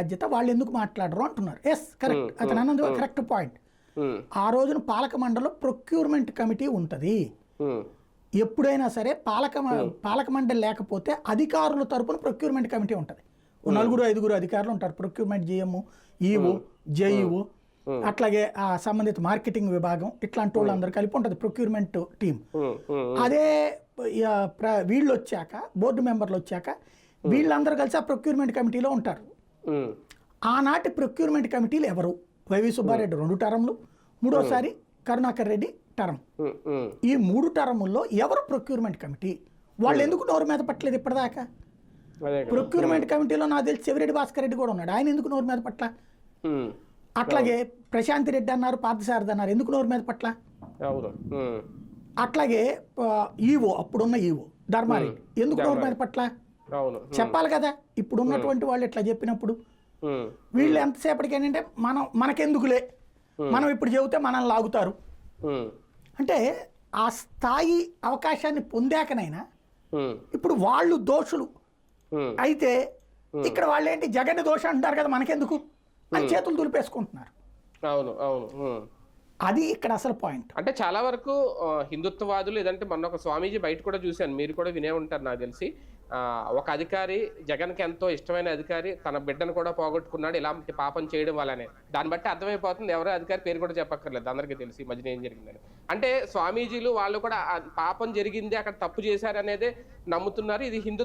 బాధ్యత వాళ్ళు ఎందుకు మాట్లాడరు అంటున్నారు. ఎస్ కరెక్ట్ అతను అన్నది కరెక్ట్ పాయింట్ ఆ రోజున పాలక మండలిలో ప్రొక్యూర్మెంట్ కమిటీ ఉంటుంది. ఎప్పుడైనా సరే పాలక పాలక మండలి లేకపోతే అధికారుల తరపున ప్రొక్యూర్మెంట్ కమిటీ ఉంటుంది. నలుగురు ఐదుగురు అధికారులు ఉంటారు. ప్రొక్యూర్మెంట్ జిఎం ఈఓ జేఈఓ అట్లాగే ఆ సంబంధిత మార్కెటింగ్ విభాగం ఇట్లాంటి వాళ్ళందరూ కలిపి ఉంటుంది ప్రొక్యూర్మెంట్ టీం అదే వీళ్ళు వచ్చాక బోర్డు మెంబర్లు వచ్చాక వీళ్ళందరూ కలిసి ఆ ప్రొక్యూర్మెంట్ కమిటీలో ఉంటారు. ఆనాటి ప్రొక్యూర్మెంట్ కమిటీలు ఎవరు? వైవి సుబ్బారెడ్డి రెండు టర్మ్లు మూడోసారి కరుణాకర్ రెడ్డి టర్మ్. ఈ మూడు టర్ముల్లో ఎవరు ప్రొక్యూర్మెంట్ కమిటీ? వాళ్ళు ఎందుకు నోరు మీద పట్టలేదు ఇప్పటిదాకా. ప్రొక్యూర్మెంట్ కమిటీలో నాకు తెలిసి చెవిరెడ్డి భాస్కర్ రెడ్డి కూడా ఉన్నాడు. ఆయన ఎందుకు నోరు మీద పట్ల? అట్లాగే ప్రశాంతి రెడ్డి అన్నారు పార్థసారథి అన్నారు ఎందుకు నోరు మీద పట్ల? అట్లాగే ఈవో అప్పుడున్న ఈవో ధర్మారెడ్డి ఎందుకు నోరు మీద పట్ల? చెప్పాలి కదా ఇప్పుడు ఉన్నటువంటి వాళ్ళు ఇట్లా చెప్పినప్పుడు. వీళ్ళు ఎంతసేపటికి ఏంటంటే మనం మనకెందుకులే? మనం ఇప్పుడు చెబితే మనల్ని లాగుతారు. అంటే ఆ స్థాయి అవకాశాన్ని పొందాకనైనా ఇప్పుడు వాళ్ళు దోషులు. అయితే ఇక్కడ వాళ్ళు ఏంటి జగన్ దోషం అంటారు కదా మనకెందుకు? అని చేతులు దులిపేసుకుంటున్నారు. అవును అవును. అది ఇక్కడ అసలు పాయింట్. అంటే చాలా వరకు హిందుత్వవాదులు లేదంటే మొన్న ఒక స్వామీజీ బయట కూడా చూశాను. మీరు కూడా వినే ఉంటారు నాకు తెలిసి. ఒక అధికారి జగన్కి ఎంతో ఇష్టమైన అధికారి తన బిడ్డను కూడా పోగొట్టుకున్నాడు. ఇలాంటి పాపం చేయడం వల్లనే. దాన్ని బట్టి అర్థమైపోతుంది. ఎవరో అధికారి పేరు కూడా చెప్పక్కర్లేదు. అందరికీ తెలిసి ఈ మధ్యన ఏం జరిగిందని. అంటే స్వామీజీలు వాళ్ళు కూడా పాపం జరిగింది అక్కడ తప్పు చేశారనేదే నమ్ముతున్నారు. ఇది హిందూ